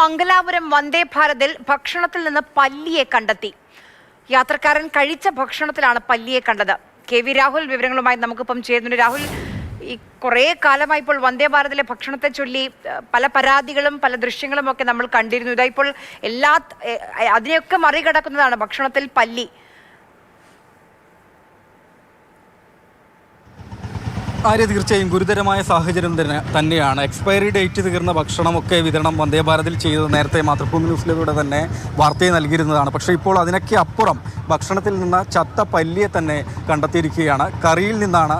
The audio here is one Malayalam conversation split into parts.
മംഗലാപുരം വന്ദേ ഭാരതിൽ ഭക്ഷണത്തിൽ നിന്ന് പല്ലിയെ കണ്ടെത്തി. യാത്രക്കാരൻ കഴിച്ച ഭക്ഷണത്തിലാണ് പല്ലിയെ കണ്ടത്. കെ വി രാഹുൽ വിവരങ്ങളുമായി നമുക്കിപ്പം ചേരുന്നുണ്ട്. രാഹുൽ ഈ കുറേ കാലമായി ഇപ്പോൾ വന്ദേ ഭാരതിലെ ഭക്ഷണത്തെ ചൊല്ലി പല പരാതികളും പല ദൃശ്യങ്ങളും ഒക്കെ നമ്മൾ കണ്ടിരുന്നു. ഇതായിപ്പോൾ എല്ലാ അതിനെയൊക്കെ മറികടക്കുന്നതാണ് ഭക്ഷണത്തിൽ പല്ലി. ആര്യ തീർച്ചയായും ഗുരുതരമായ സാഹചര്യം തന്നെ തന്നെയാണ്. എക്സ്പയറി ഡേറ്റ് തീർന്ന ഭക്ഷണമൊക്കെ വിതരണം വന്ദേ ഭാരതിൽ ചെയ്തത് നേരത്തെ മാതൃഭൂമി ന്യൂസിലൂടെ തന്നെ വാർത്തയെ നൽകിയിരുന്നതാണ്. പക്ഷേ ഇപ്പോൾ അതിനൊക്കെ അപ്പുറം ഭക്ഷണത്തിൽ നിന്ന് ചത്ത പല്ലിയെ തന്നെ കണ്ടെത്തിയിരിക്കുകയാണ്. കറിയിൽ നിന്നാണ്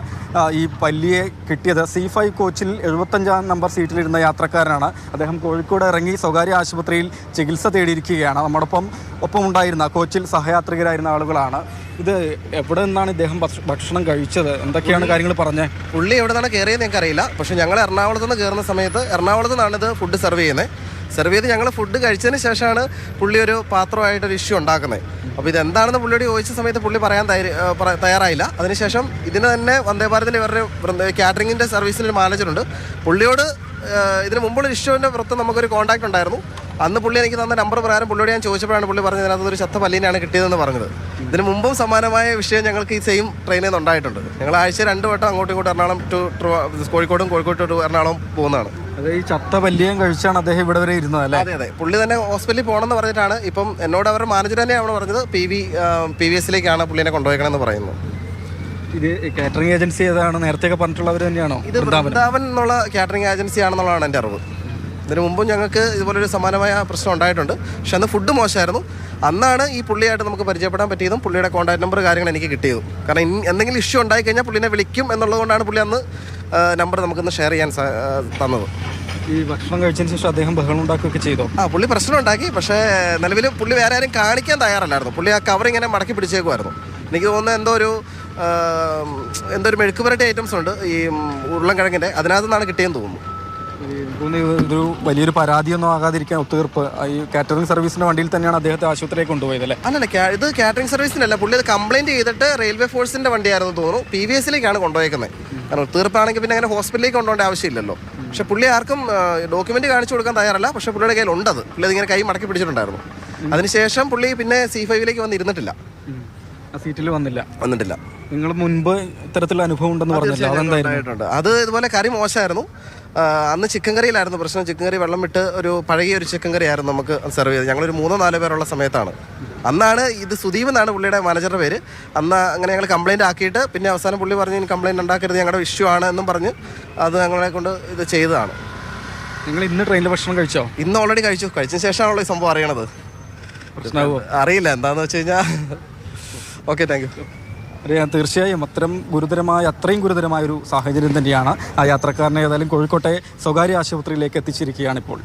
ഈ പല്ലിയെ കിട്ടിയത് സി ഫൈവ് കോച്ചിൽ എഴുപത്തഞ്ചാം നമ്പർ സീറ്റിലിരുന്ന യാത്രക്കാരനാണ്. അദ്ദേഹം കോഴിക്കോട് ഇറങ്ങി സ്വകാര്യ ആശുപത്രിയിൽ ചികിത്സ തേടിയിരിക്കുകയാണ്. നമ്മോടൊപ്പം ഒപ്പം ഉണ്ടായിരുന്ന കോച്ചിൽ സഹയാത്രികരായിരുന്ന ആളുകളാണ്. ഇത് എവിടെ നിന്നാണ് ഇദ്ദേഹം ഭക്ഷണം കഴിച്ചത്? എന്തൊക്കെയാണ് കാര്യങ്ങൾ പറഞ്ഞത് പുള്ളി എവിടെ നിന്നാണ് കയറിയത് ഞങ്ങൾക്ക് അറിയില്ല പക്ഷേ ഞങ്ങൾ എറണാകുളത്ത് നിന്ന് കയറുന്ന സമയത്ത് എറണാകുളത്ത് നിന്നാണ് ഇത് ഫുഡ് സെർവ് ചെയ്യുന്നത്. സെർവ് ചെയ്ത് ഞങ്ങൾ ഫുഡ് കഴിച്ചതിന് ശേഷമാണ് പുള്ളി ഒരു പാത്രമായിട്ടൊരു ഇഷ്യൂ ഉണ്ടാക്കുന്നത്. അപ്പോൾ ഇത് ഇതെന്താണെന്ന് പുള്ളിയോട് ചോദിച്ച സമയത്ത് പുള്ളി പറയാൻ തയ്യാറായില്ല. അതിനുശേഷം ഇതിന് തന്നെ വന്ദേ ഭാരതിൽ ഇവരുടെ കാറ്ററിങ്ങിന്റെ സർവീസിൽ മാനേജറുണ്ട് പുള്ളിയോട് ഇതിന് മുമ്പുള്ള ഇഷ്യൂവിന്റെ പുറത്ത് നമുക്കൊരു കോൺടാക്ട് ഉണ്ടായിരുന്നു. അന്ന് പുള്ളി എനിക്ക് തന്ന നമ്പർ പ്രകാരം പുള്ളിയോട് ഞാൻ ചോദിച്ചപ്പോഴാണ് പുള്ളി പറഞ്ഞത് അതിനകത്ത് ഒരു ചത്ത പല്ലിനെയാണ് കിട്ടിയതെന്ന് പറഞ്ഞത്. ഇതിന് മുമ്പും സമാനമായ വിഷയം ഞങ്ങൾക്ക് ഈ സെയിം ട്രെയിനിൽ നിന്ന് ഉണ്ടായിട്ടുണ്ട്. ഞങ്ങൾ ആഴ്ച രണ്ട് വട്ടം അങ്ങോട്ടും ഇങ്ങോട്ടും എറണാകുളം ടു കോഴിക്കോടും കോഴിക്കോട് ടു എറണാകുളം പോകുന്നതാണ്. അത് ഈ ചത്ത പല്ലിയും കഴിച്ചാണ് അദ്ദേഹം ഇവിടെ വരെ ഇരുന്നത് അല്ലേ? അതെ അതെ. പുള്ളി തന്നെ ഹോസ്പിറ്റലിൽ പോകണമെന്ന് പറഞ്ഞിട്ടാണ് ഇപ്പം എന്നോട് അവരുടെ മാനേജർ തന്നെയാണ് പറഞ്ഞത് പി വി പി വി എസിലേക്കാണ് പുള്ളിനെ കൊണ്ടുപോയിക്കണമെന്ന് പറയുന്നത്. ഇത് കാറ്ററിംഗ് ഏജൻസി ഏതാണ്? നേരത്തെ പറഞ്ഞിട്ടുള്ളവർ തന്നെയാണോ? ഇത് വൃന്ദാവൻ എന്നുള്ള കാറ്ററിംഗ് ഏജൻസി ആണെന്നുള്ളതാണ് എന്റെ അറിവ്. ഇതിന് മുമ്പും ഞങ്ങൾക്ക് ഇതുപോലൊരു സമാനമായ പ്രശ്നം ഉണ്ടായിട്ടുണ്ട്. പക്ഷെ അന്ന് ഫുഡ് മോശമായിരുന്നു. അന്നാണ് ഈ പുള്ളിയായിട്ട് നമുക്ക് പരിചയപ്പെടാൻ പറ്റിയതും പുള്ളിയുടെ കോൺടാക്ട് നമ്പർ കാര്യങ്ങൾ എനിക്ക് കിട്ടിയതും. കാരണം എന്തെങ്കിലും ഇഷ്യൂ ഉണ്ടായി കഴിഞ്ഞാൽ പുള്ളിനെ വിളിക്കും എന്നുള്ളതുകൊണ്ടാണ് പുള്ളി അന്ന് നമ്പർ നമുക്കിന്ന് ഷെയർ ചെയ്യാൻ തന്നത്. ഈ ഭക്ഷണം കഴിച്ചതിന് ശേഷം അദ്ദേഹം ബഹളം ഉണ്ടാക്കുകയൊക്കെ ചെയ്തോ? ആ പുള്ളി പ്രശ്നം ഉണ്ടാക്കി. പക്ഷേ നിലവിൽ പുള്ളി വേറെ ആരും കാണിക്കാൻ തയ്യാറല്ലായിരുന്നു. പുള്ളി ആ കവർ ഇങ്ങനെ മടക്കി പിടിച്ചേക്കുമായിരുന്നു എനിക്ക് തോന്നുന്നത് എന്തോ ഒരു എന്തോ ഒരു മെഴുക്കുപുരട്ടി ഐറ്റംസ് ഉണ്ട് ഈ ഉരുളൻകിഴങ്ങിന്റെ അതിനകത്ത് നിന്നാണ് കിട്ടിയെന്ന് തോന്നുന്നു. ഇതൊരു വലിയൊരു പരാതിയൊന്നും ആകാതിരിക്കാൻ ഒത്തുതീർപ്പ്. ഈ കാറ്ററിംഗ് സർവീസിന്റെ വണ്ടിയിൽ തന്നെയാണ് അദ്ദേഹത്തെ ആശുപത്രിയിലേക്ക് കൊണ്ടുപോയത് അല്ലേ? അല്ലല്ല ഇത് കാറ്ററിംഗ് സർവീസിനല്ല പുള്ളി അത് കംപ്ലൈന്റ് ചെയ്തിട്ട് റെയിൽവേ ഫോഴ്സിന്റെ വണ്ടിയായിരുന്നു തോന്നുന്നു. പി വി എസിലേക്കാണ് കൊണ്ടുപോയേക്കുന്നത്. കാരണം ഒത്തുതീർപ്പാണെങ്കിൽ പിന്നെ അങ്ങനെ ഹോസ്പിറ്റലിലേക്ക് കൊണ്ടുപോകേണ്ട ആവശ്യമില്ലല്ലോ. പക്ഷെ പുള്ളി ആർക്കും ഡോക്യുമെന്റ് കാണിച്ചു കൊടുക്കാൻ തയ്യാറല്ല. പക്ഷെ പുള്ളിയുടെ കയ്യിൽ ഉണ്ടത്. പുള്ളി അതിങ്ങനെ കൈ മടക്കി പിടിച്ചിട്ടുണ്ടായിരുന്നു. അതിനുശേഷം പുള്ളി പിന്നെ സി ഫൈവിലേക്ക് വന്നിരുന്നിട്ടില്ല സീറ്റിൽ വന്നില്ല. വന്നിട്ടില്ല. നിങ്ങൾ മുൻപ് ഇത്തരത്തിലുള്ള അനുഭവം ഉണ്ടെന്ന് പറഞ്ഞല്ലോ. അത് ഇതുപോലെ കറി മോശമായിരുന്നു. അന്ന് ചിക്കൻ കറിയിലായിരുന്നു പ്രശ്നം. ചിക്കൻ കറി വെള്ളം വിട്ട് ഒരു പഴകിയ ഒരു ചിക്കൻ കറി ആയിരുന്നു നമുക്ക് സെർവ് ചെയ്തത്. ഞങ്ങളൊരു മൂന്നോ നാലോ പേരുള്ള സമയത്താണ്. അന്നാണ് ഇത് സുദീപ് എന്നാണ് പുള്ളിയുടെ മാനേജറുടെ പേര്. അന്ന് അങ്ങനെ ഞങ്ങൾ കംപ്ലൈന്റ് ആക്കിയിട്ട് പിന്നെ അവസാനം പുള്ളി പറഞ്ഞ് കംപ്ലൈന്റ് ഉണ്ടാക്കരുത് ഞങ്ങളുടെ ഇഷ്യൂ ആണ് എന്നും പറഞ്ഞ് അത് ഞങ്ങളെ കൊണ്ട് ഇത് ചെയ്തതാണ്. നിങ്ങൾ ഇന്ന് ട്രെയിനിൽ ഭക്ഷണം കഴിച്ചോ? ഇന്ന് ഓൾറെഡി കഴിച്ചു. കഴിച്ച ശേഷമാണല്ലോ ഈ സംഭവം അറിയണത്. അറിയില്ല. എന്താണെന്ന് വെച്ച് കഴിഞ്ഞാൽ ഓക്കെ താങ്ക് യു തീർച്ചയായും. അത്തരം ഗുരുതരമായ അത്രയും ഗുരുതരമായ ഒരു സാഹചര്യം തന്നെയാണ് ആ യാത്രക്കാരനെ ഏതായാലും കോഴിക്കോട്ടെ സ്വകാര്യ ആശുപത്രിയിലേക്ക് എത്തിച്ചിരിക്കുകയാണ് ഇപ്പോൾ.